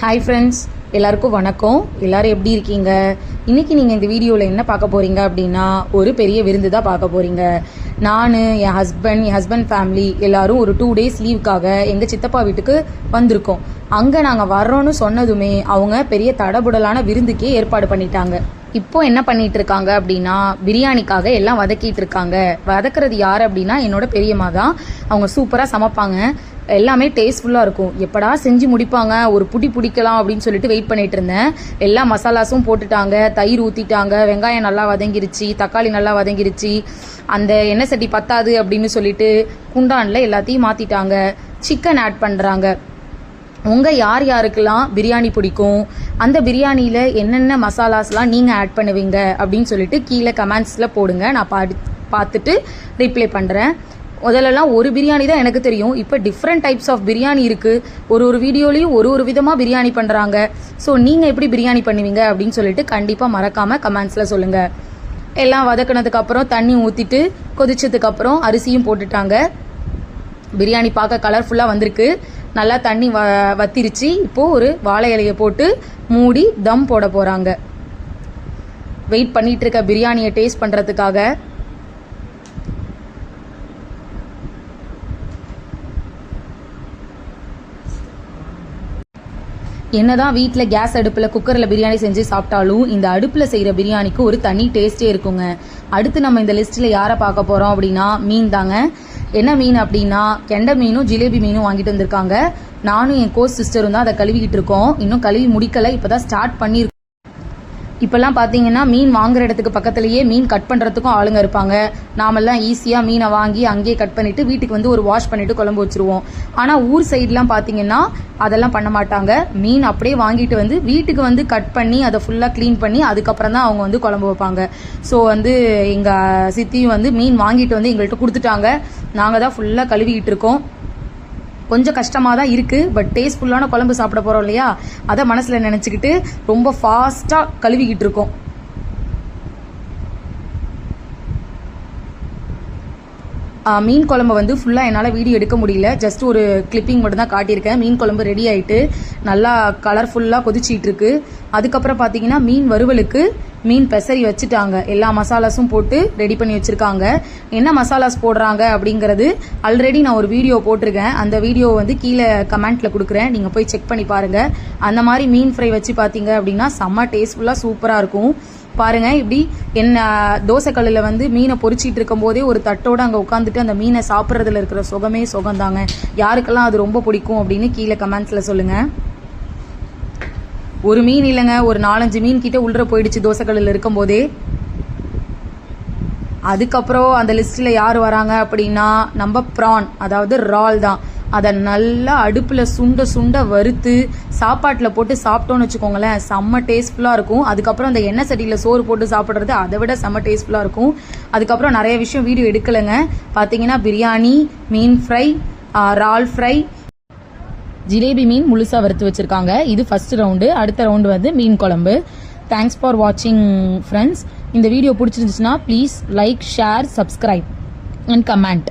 Hi friends எல்லாருக்கும் வணக்கம். எல்லாரும் எப்படி இருக்கீங்க? இன்னைக்கு நீங்கள் இந்த வீடியோவில் என்ன பார்க்க போகிறீங்க அப்படின்னா ஒரு பெரிய விருந்து தான் பார்க்க போகிறீங்க நான் என் ஹஸ்பண்ட் என் ஹஸ்பண்ட் ஃபேமிலி எல்லாரும் ஒரு டூ டேஸ் லீவுக்காக எங்கள் சித்தப்பா வீட்டுக்கு வந்திருக்கோம். அங்கே நாங்கள் வர்றோன்னு சொன்னதுமே அவங்க பெரிய தடபுடலான விருந்துக்கே ஏற்பாடு பண்ணிட்டாங்க. இப்போ என்ன பண்ணிட்டு இருக்காங்க அப்படின்னா பிரியாணிக்காக எல்லாம் வதக்கிட்டு இருக்காங்க. வதக்குறது யார் அப்படின்னா என்னோட பெரியம்மா தான். அவங்க சூப்பராக சமைப்பாங்க. எல்லாமே டேஸ்ட்ஃபுல்லாக இருக்கும். எப்படா செஞ்சு முடிப்பாங்க? ஒரு புடி பிடிக்கலாம் அப்படின்னு சொல்லிட்டு வெயிட் பண்ணிட்டு இருந்தேன். எல்லா மசாலாஸும் போட்டுட்டாங்க. தயிர் ஊற்றிட்டாங்க வெங்காயம் நல்லா வதங்கிருச்சு. தக்காளி நல்லா வதங்கிருச்சு. அந்த எண்ணெய் சட்டி பத்தாது அப்படின்னு சொல்லிட்டு குண்டானில் எல்லாத்தையும் மாற்றிட்டாங்க சிக்கன் ஆட் பண்ணுறாங்க உங்கள் யார் யாருக்கெல்லாம் பிரியாணி பிடிக்கும்? அந்த பிரியாணியில் என்னென்ன மசாலாஸ்லாம் நீங்கள் ஆட் பண்ணுவீங்க? அப்படின்னு சொல்லிட்டு கீழே கமெண்ட்ஸில் போடுங்க. நான் பாடி பார்த்துட்டு ரிப்ளை பண்ணுறேன் முதல்லலாம் ஒரு பிரியாணி தான் எனக்கு தெரியும். இப்போ டிஃப்ரெண்ட் டைப்ஸ் ஆஃப் பிரியாணி இருக்குது ஒரு ஒரு வீடியோலையும் ஒரு ஒரு விதமாக பிரியாணி பண்ணுறாங்க ஸோ நீங்கள் எப்படி பிரியாணி பண்ணுவீங்க அப்படின்னு சொல்லிட்டு கண்டிப்பாக மறக்காமல் கமெண்ட்ஸில் சொல்லுங்கள் எல்லாம் வதக்கினதுக்கப்புறம் தண்ணி ஊற்றிட்டு கொதிச்சதுக்கப்புறம் அரிசியும் போட்டுட்டாங்க. பிரியாணி பார்க்க கலர்ஃபுல்லாக வந்திருக்கு. நல்லா தண்ணி வ வத்திருச்சு. இப்போது ஒரு வாழை இலையை போட்டு மூடி தம் போட போகிறாங்க வெயிட் பண்ணிகிட்ருக்க பிரியாணியை டேஸ்ட் பண்ணுறதுக்காக என்னதான் வீட்டில் கேஸ் அடுப்பில் குக்கரில் பிரியாணி செஞ்சு சாப்பிட்டாலும் இந்த அடுப்பில் செய்கிற பிரியாணிக்கு ஒரு தனி டேஸ்டே இருக்குங்க. அடுத்து நம்ம இந்த லிஸ்ட்டில் யாரை பார்க்க போகிறோம் அப்படின்னா மீன் தாங்க. என்ன மீன் அப்படின்னா கெண்டை மீனும் ஜிலேபி மீனும் வாங்கிட்டு வந்திருக்காங்க. நானும் என் கோஸ் சிஸ்டரும் தான் அதை கழுவிக்கிட்டு இருக்கோம். இன்னும் கழுவி முடிக்கல. இப்போ தான் ஸ்டார்ட் பண்ணியிருக்கோம். இப்போல்லாம் பார்த்தீங்கன்னா மீன் வாங்குற இடத்துக்கு பக்கத்துலேயே மீன் கட் பண்ணுறதுக்கும் ஆளுங்க இருப்பாங்க. நாமெல்லாம் ஈஸியாக மீனை வாங்கி அங்கேயே கட் பண்ணிவிட்டு வீட்டுக்கு வந்து ஒரு வாஷ் பண்ணிவிட்டு குழம்பு வச்சுருவோம். ஆனால் ஊர் சைட்லாம் பார்த்தீங்கன்னா அதெல்லாம் பண்ண மாட்டாங்க. மீன் அப்படியே வாங்கிட்டு வந்து வீட்டுக்கு வந்து கட் பண்ணி அதை ஃபுல்லாக க்ளீன் பண்ணி அதுக்கப்புறம் தான் அவங்க வந்து குழம்பு வைப்பாங்க. ஸோ வந்து எங்கள் சித்தியும் வந்து மீன் வாங்கிட்டு வந்து எங்கள்கிட்ட கொடுத்துட்டாங்க. நாங்கள் தான் ஃபுல்லாக கழுவிக்கிட்டு இருக்கோம். கொஞ்சம் கஷ்டமாக தான் இருக்குது பட் டேஸ்ட்ஃபுல்லான குழம்பு சாப்பிட போகிறோம் இல்லையா? அதை மனசில் நினச்சிக்கிட்டு ரொம்ப ஃபாஸ்ட்டாக கழுவிக்கிட்டு இருக்கோம். மீன் குழம்பு வந்து ஃபுல்லாக என்னால் வீடியோ எடுக்க முடியல. ஜஸ்ட் ஒரு கிளிப்பிங் மட்டும் தான் காட்டியிருக்கேன். மீன் குழம்பு ரெடி ஆயிட்டு நல்லா கலர்ஃபுல்லாக கொதிச்சிட்டு இருக்கு. அதுக்கப்புறம் பார்த்தீங்கன்னா மீன் வறுவலுக்கு மீன் பெசரி வச்சுட்டாங்க. எல்லா மசாலாஸும் போட்டு ரெடி பண்ணி வச்சுருக்காங்க. என்ன மசாலாஸ் போடுறாங்க அப்படிங்கிறது ஆல்ரெடி நான் ஒரு வீடியோ போட்டிருக்கேன். அந்த வீடியோ வந்து கீழே கமெண்ட்டில் கொடுக்குறேன். நீங்கள் போய் செக் பண்ணி பாருங்கள் அந்த மாதிரி மீன் ஃப்ரை வச்சு பார்த்தீங்க அப்படின்னா செம்ம டேஸ்ட்ஃபுல்லாக சூப்பராக இருக்கும். பாருங்க இப்படி என்ன தோசைக்கல்லில் வந்து மீனை பொறிச்சிட்டு இருக்கும் போதே ஒரு தட்டோட அங்கே உட்காந்துட்டு அந்த மீனை சாப்பிட்றதுல இருக்கிற சுகமே சுகம்தாங்க. யாருக்கெல்லாம் அது ரொம்ப பிடிக்கும் அப்படின்னு கீழே கமெண்ட்ஸில் சொல்லுங்கள் ஒரு மீன் இல்லைங்க ஒரு நாலஞ்சு மீன் கிட்ட உள்ளே போயிடுச்சு தோசைக்கல்லில் இருக்கும் போதே அதுக்கப்புறம் அந்த லிஸ்ட்டில் யார் வராங்க அப்படின்னா நம்ம ப்ரான் அதாவது ரால் தான். அதை நல்லா அடுப்பில் சுண்ட சுண்ட வறுத்து சாப்பாட்டில் போட்டு சாப்பிட்டோன்னு வச்சுக்கோங்களேன் செம்ம டேஸ்ட்ஃபுல்லாக இருக்கும். அதுக்கப்புறம் அந்த எண்ணெய் சட்டியில் சோறு போட்டு சாப்பிட்றது அதை விட செம்ம டேஸ்ட்ஃபுல்லாக இருக்கும். அதுக்கப்புறம் நிறைய விஷயம் வீடியோ எடுக்கலைங்க. பார்த்தீங்கன்னா பிரியாணி மீன் ஃப்ரை ரால் ஃப்ரை ஜிலேபி மீன் முழுசாக வறுத்து வச்சுருக்காங்க. இது ஃபர்ஸ்ட் ரவுண்டு அடுத்த ரவுண்டு வந்து மீன் குழம்பு. தேங்க்ஸ் ஃபார் வாட்சிங் ஃப்ரெண்ட்ஸ் இந்த வீடியோ பிடிச்சிருந்துச்சுன்னா please like share subscribe and comment